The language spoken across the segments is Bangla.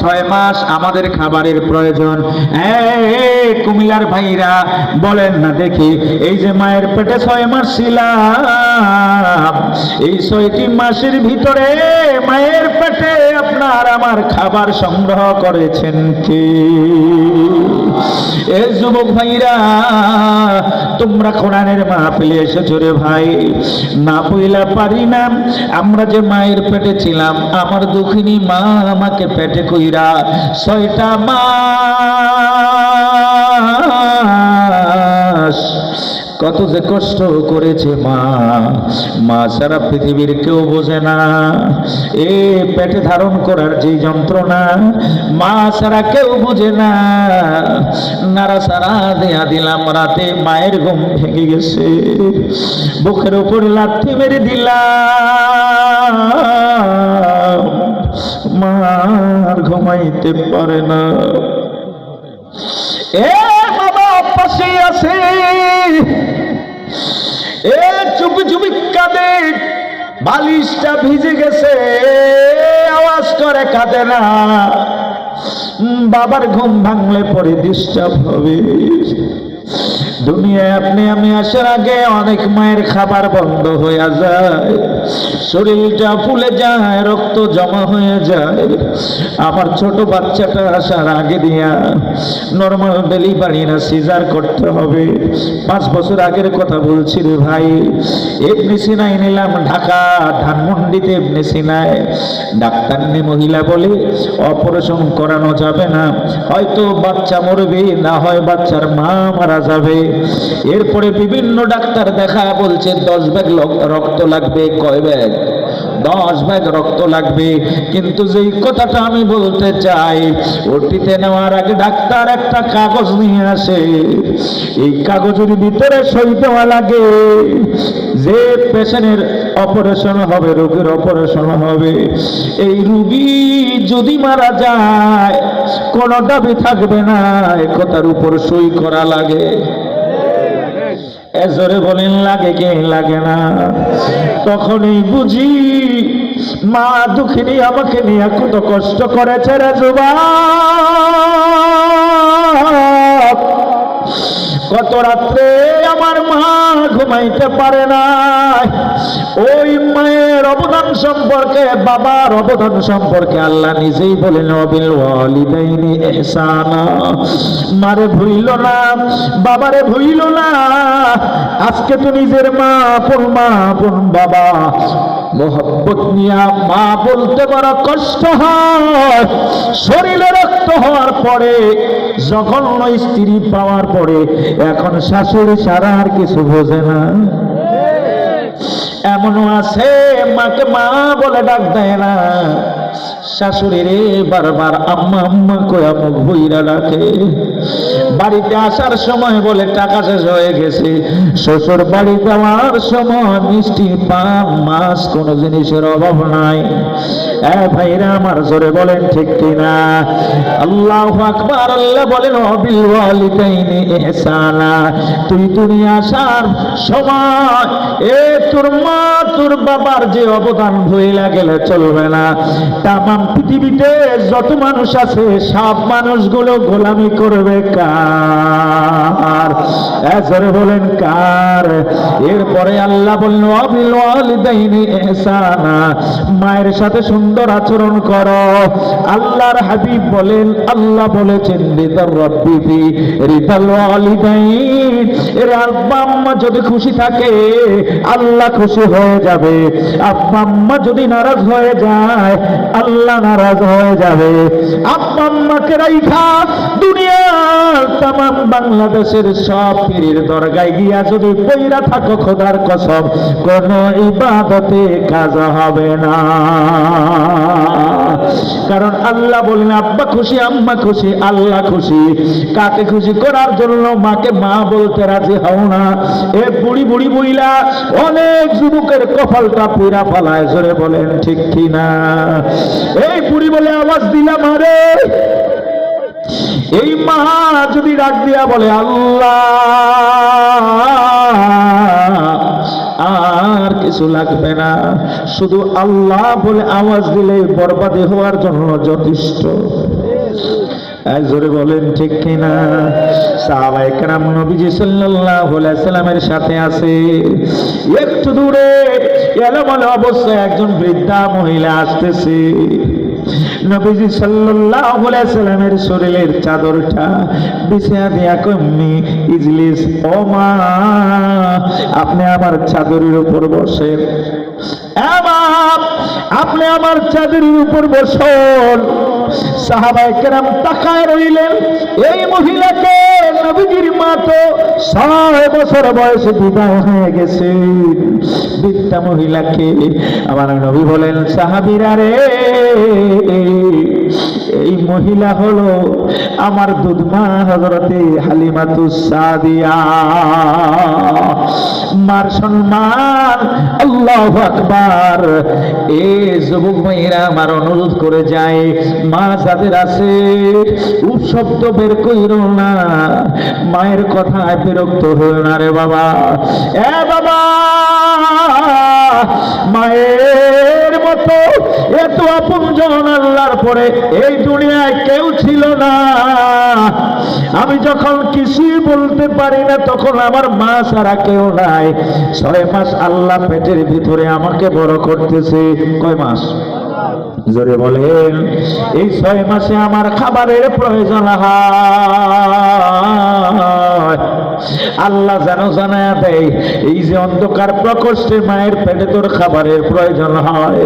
ছয় মাস আমাদের খাবারের প্রয়োজন। এই কুমিল্লার ভাইরা বলেন না দেখি, এই যে মায়ের পেটে ছয় মাস ছিলাম, এই ছয়টি মাসের ভিতরে মায়ের পেটে আপনার আমার খাবার সংগ্রহ করেছেন কি? এ যুবক ভাইরা, তোমরা কোরআনের মাহফিলে এসেছ রে ভাই। না পইলা পারি না, আমরা যে মায়ের পেটে ছিলাম, আমার দুঃখিনী মা আমাকে পেটে কইরা ছয়টা মাস কত যে কষ্ট করেছে মা। মা সারা পৃথিবীর কেউ বোঝে না। এ পেটে ধারণ করার যে যন্ত্রণা মা সারা কেউ বোঝে না। নারা সারা দেয়া দিলাম, রাতে মায়ের ঘুম ভেঙে গেছে। বুকের উপর লাথি মেরে দিলাম। মার ঘুমাইতে পারে না। এ বাবা পাশে আছে। এ চুপি চুপি কাঁদে, বালিশটা ভিজে গেছে, আওয়াজ করে কাঁদে না। বাবার ঘুম ভাঙলে পরে ডিস্টার্ব হবে। দুনিয়ায় আপনি আমি আসার আগে অনেক মায়ের খাবার বন্ধ হয়ে যায়। শরীরটা ফুলে যায়, রক্ত জমা হয়ে যায়। আমার ছোট বাচ্চাটা আসার আগে দিয়া নর্মাল ডেলিভারি না সিজার করতে হবে। পাঁচ বছর আগের কথা বলছি রে ভাই। এমনি সিনাই নিলাম ঢাকা, ধানমন্ডিতে এমনি ডাক্তার নে মহিলা বলে, অপারেশন করানো যাবে না। হয়তো বাচ্চা মরবে, না হয় বাচ্চার মা মারা যাবে। এরপরে বিভিন্ন ডাক্তার দেখা বলছে, দশ ব্যাগ রক্ত লাগবে, কয় ব্যাগ দশ ব্যাগ রক্ত লাগবে, কিন্তু যেই কথাটা আমি বলতে চাই, ওটিতে নেওয়ার আগে ডাক্তার একটা কাগজ নিয়ে আসে। এই কাগজের ভিতরে সই দেওয়া লাগে যে পেশেন্টের অপারেশন হবে, রোগীর অপারেশন হবে। এই রুগী যদি মারা যায়, কোনো দাবি থাকবে না এ কথার উপর সই করা লাগে। এজরে বলেন, লাগে কে লাগে না? তখনই বুঝি মা দুঃখিনী আমাকে নিয়ে কত কষ্ট করেছে রে যুবক। কত রাত্রে আমার মা ঘুমাইতে পারে না ওই মায়ের অবদান সম্পর্কে, বাবার অবদান সম্পর্কে আল্লাহ নিজেই বলেন, অবিল মারে ভুইল না, বাবারে ভুইল না। আজকে তো নিজের মা আপন মা আপন বাবা। মোহব্বত নিয়া মা বলতে বড় কষ্ট হয়। শরীরে রক্ত হওয়ার পরে, জঘন্য স্ত্রী পাওয়ার পরে, এখন শাশুড়ি সারা আর কিছু বোঝে না। এমনও আছে, মাকে মা বলে ডাক দেয় না। শাশুড়ি বারবার আম্মা আম্মা কয়া মুখ বইরা ডাকে। বাড়িতে আসার সময় বলে, টাকা শেষ হয়ে গেছে। শ্বশুর বাড়ি যাওয়ার সময় মিষ্টি পান, মাছ কোনো জিনিসের অভাব নাই। ভাইরা আমার জোরে বলেন, ঠিক কিনা আল্লাহ আকবার, আল্লাহ বলেন, অবিল তুই দুনিয়া আসার সময়, এ তোর মা, তোর বাবার যে অবদান ভুলে গেলে চলবে না। তামাম পৃথিবীতে যত মানুষ আছে, সব মানুষগুলো গোলামি করবে কার? এজরে বলেন কার? এরপরে আল্লাহ বলল অবিল ওয়ালিদাইনি ইহসানা মায়ের সাথে সুন্দর আচরণ করো। আল্লাহর হাবিব বলেন, আল্লাহ বলেছেন, রিদার রব্বি রিদাল ওয়ালিদাইন। এর আব্বা আম্মা যদি খুশি থাকে, আল্লাহ খুশি হয়ে যাবে। আব্বা আম্মা যদি নারাজ হয়ে যায়, আল্লাহ নারাজ হয়ে যাবে। আব্বা রাইখা দুনিয়ার তাম বাংলাদেশের সব পীরের দরগায় গিয়া যদি পইরা থাকো খোদার কসম, কোন ইবাদতে কাজ হবে না। কারণ আল্লাহ বললেন, আব্বা খুশি, আম্মা খুশি, আল্লাহ খুশি। কাকে খুশি করার জন্য মাকে মা বলতে রাজি হও না। এ বুড়ি বুড়ি বুইলা অনেক যুবকের কপালটা পুরা ফালায় জোরে বলেন ঠিক কি না এই বুড়ি বলে আওয়াজ দিলাম আরে এই মা যদি ডাক দিয়া বলে, আল্লাহ, আর কিছু লাগবে না। শুধু আল্লাহ বলে আওয়াজ দিলে বরবাদে হওয়ার জন্য যথেষ্ট। জোরে বলেন, ঠিক কিনা? কেরাম নবীজি সাল্লাল্লাহু আলাইহি সাল্লামের সাথে আছে। একটু দূরে এলোমেলো অবস্থায় একজন বৃদ্ধা মহিলা আসতেছে। নবীজি সাল্লাল্লাহু আলাইহি সাল্লামের শরীরের চাদরটা বিছিয়া দিয়া কম্মি ইজলিস, ও মা, আপনি আমার চাদরের উপর বসেন। আপনি আমার চাদরির উপর বসল সাহাবায় কেরাম তাকায় রইলেন। এই মহিলাকে নবীজির মা তো ছয় বছর বয়সে বিবাহ হয়ে গেছে। বৃদ্ধা মহিলাকে আমার নবী বলেন, সাহাবিরা রে এই মহিলা হলো আমার দুধমা হজরতে হালিমাতু সাদিয়া। মার সম্মান, আল্লাহ আকবার। এ যুবক ভাইরা আমার অনুরোধ করে যায়, মা যাদের আছে শব্দ বের কইর না, মায়ের কথায় বিরক্ত হইল না রে বাবা। এ বাবা, মায়ের মতো এত আপন আল্লাহর পরে এই দুনিয়ায় কেউ ছিল না। আমি যখন কিছুই বলতে পারি না, তখন আমার মা ছাড়া কেউ নাই। ছয় মাস আল্লাহ পেটের ভিতরে আমাকে বড় করতেছে। কয় মাস? জোরে বলেন, এই ছয় মাসে আমার খাবারের প্রয়োজন হয়। আল্লাহ যেন জানায় দেয়, এই যে অন্ধকার প্রকোষ্ঠে মায়ের পেটে তোর খাবারের প্রয়োজন হয়।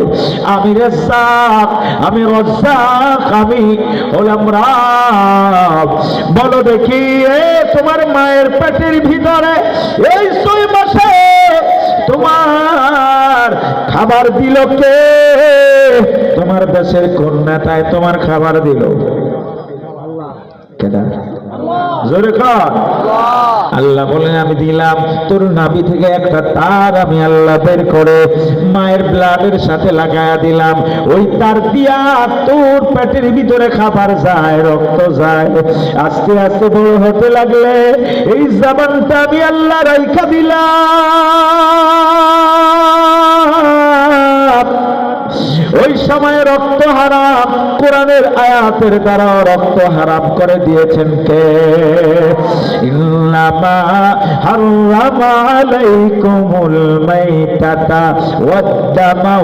আমি রেসাক আমি রজ্জাক, আমি হলাম রাব। বলো দেখি, এ তোমার মায়ের পেটের ভিতরে এই ছয় মাসে তোমার খাবার দিল কে? তোমার দেশের কোন নেতায় তোমার খাবার দিল। আল্লাহ বলেন, আমি দিলাম তোর নাভি থেকে একটা তার, আমি আল্লাহ বের করে মায়ের ব্লাডের সাথে লাগায়া দিলাম। ওই তার দিয়া তোর পেটের ভিতরে খাবার যায়, রক্ত যায়। আস্তে আস্তে বড় হতে লাগলে এই জাবানটা আমি আল্লাহ রাইখা দিলাম। ওই সময় রক্ত হারাম কোরআনের আয়াতের দ্বারা রক্ত হারাম করে দিয়েছেন কে? ইন্নামা হারামা আলাইকুমুল মাইতাতা ওয়াদ্দামা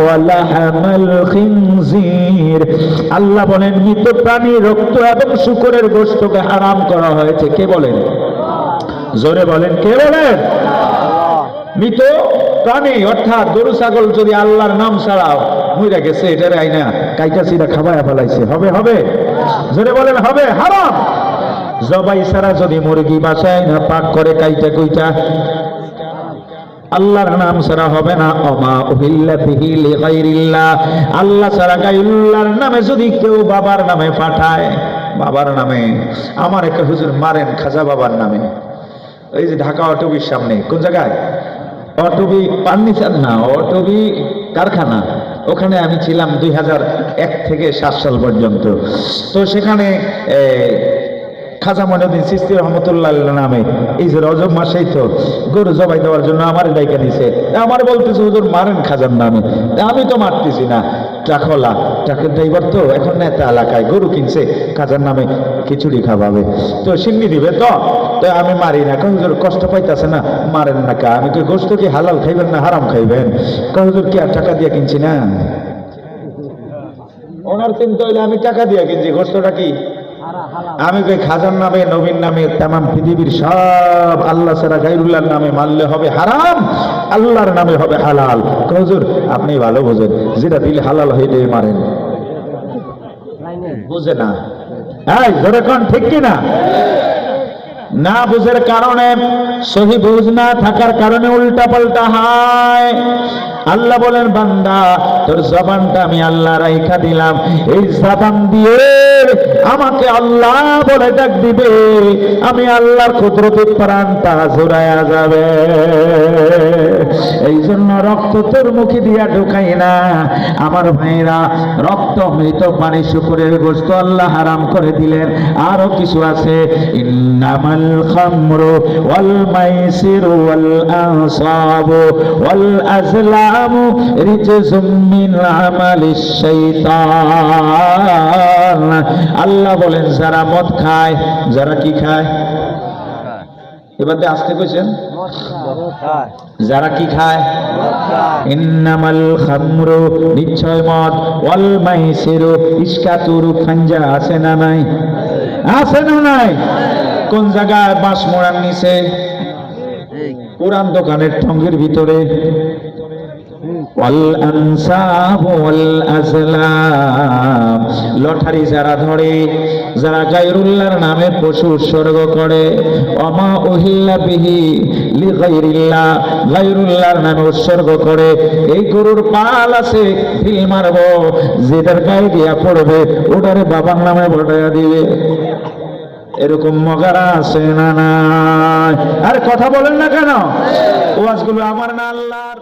খিনজির। আল্লাহ বলেন, মৃত প্রাণী রক্ত এবং শুকরের গোশতকে হারাম করা হয়েছে। কে বলেন? জোরে বলেন, কে বলেন? মৃত প্রাণী অর্থাৎ গরু, ছাগল যদি আল্লাহর নাম ছাড়াও মইরা গেছে, এটারে আইনা কাইটা সিরা খাবায়া ফেলাইছে। হবে হবে? জোরে বলেন, হবে, হারাম? জবাই ছাড়া যদি মুরগি বাসায় না, পাক করে কাইটা কইটা? আল্লাহর নাম ছাড়া হবে না, অমা উহিল্লা বিহি লিগাইরিল্লাহ। আল্লাহ ছাড়া গাইল্লাহর নামে যদি কেউ বাবার নামে পাঠায়, বাবার নামে। আমার একটা হুজুর মারেন খাজা বাবার নামে। এই যে ঢাকা অটবির সামনে, কোন জায়গায়? অটবি ফার্নিচার না, অটবি কারখানা। ওখানে আমি ছিলাম দুই এক থেকে সাত সাল পর্যন্ত। তো সেখানে খাজা মনুদ্দিন সিস্তি রহমতুল্লাহ নামে, এই যে রজব মাসেই তো গরু জবাই দেওয়ার জন্য আমার ডাইকা নিছে। আমার বলতেছে, হুজুর, মারেন খাজার নামে। আমি তো মারতেছি না। ট্রাকওয়ালা ট্রাকের ড্রাইভার তো, এখন নেতা এলাকায়, গরু কিনছে, কাজের নামে খিচুড়ি খাওয়াবে। তো সিন্নি দিবে তো তো আমি মারি না। কই হুজুর, কষ্ট পাইতেছে না, মারেন না কা। আমি গোস্ত কি হালাল খাইবেন না হারাম খাইবেন? কই হুজুর, কি আর টাকা দিয়ে কিনছি না? ওনার চিন্তা হইলে আমি টাকা দিয়ে কিনছি, গোস্তটা কি? আমি কই খাজার নামে নবীন নামে তামাম পৃথিবীর সব আল্লাহ সারা গাইরুল্লাহর নামে মারলে হবে হারাম আল্লাহর নামে হবে হালাল। হজুর? আপনি ভালো বোঝেন। যেটা দিলে হালাল হইলে মারেন বুঝে না। হ্যাঁ ধরে কন ঠিক কি না বুঝের কারণে, সহি বুঝ না থাকার কারণে উল্টা পাল্টা হয়। আল্লাহ বলেন, বান্দা, তোর জবানটা আমি আল্লাহ রাইখা দিলাম। এই জবান দিয়ে আমাকে আল্লাহ বলে ডাক দিবে। আমি আল্লাহর কুদরতি প্রাণটা জোড়ায়া যাবে। এই জন্য রক্ত তোর মুখে দিয়া ঢুকাই না। আমার ভাইরা, রক্ত মৃত পানি শুকুরের গোস্ত আল্লাহ হারাম করে দিলেন। আরও কিছু আছে। ইন্নামাল ওয়াল আনসাবু ওয়াল আজলামু রিজসুম মিন আমালিশ শাইতান আল্লাহ বলেন, যারা মদ খায়, যারা কি খায়? এবার আসতে কইছেন? যারা কি খায়? ইন্নামাল খামরু, নিশ্চয় মদ। ওয়াল মাইসিরু ইসকাতুরু খাঞ্জা আছে না নাই? আছে না নাই? কোন জায়গায় বাঁশ মোড়ার নিচে? কোরআন দোকানের ঠঙ্গের ভিতরে। লটারি যারা ধরে, যারা গায়রুল্লাহর নামে পশু উৎসর্গ করে অমা উহিল্লা বিহি গায়রিল্লাহ গায়রুল্লাহর নামে উৎসর্গ করে, এই গরুর পাল আছে, ফিল মারবো যেটার গায়ে দিয়া পড়বে, ওটারে বাবার নামে বটাইয়া দিবে। এরকম মগারা আছে না না আরে কথা বলেন না কেন? ওয়াজগুলো আমার না আল্লাহর।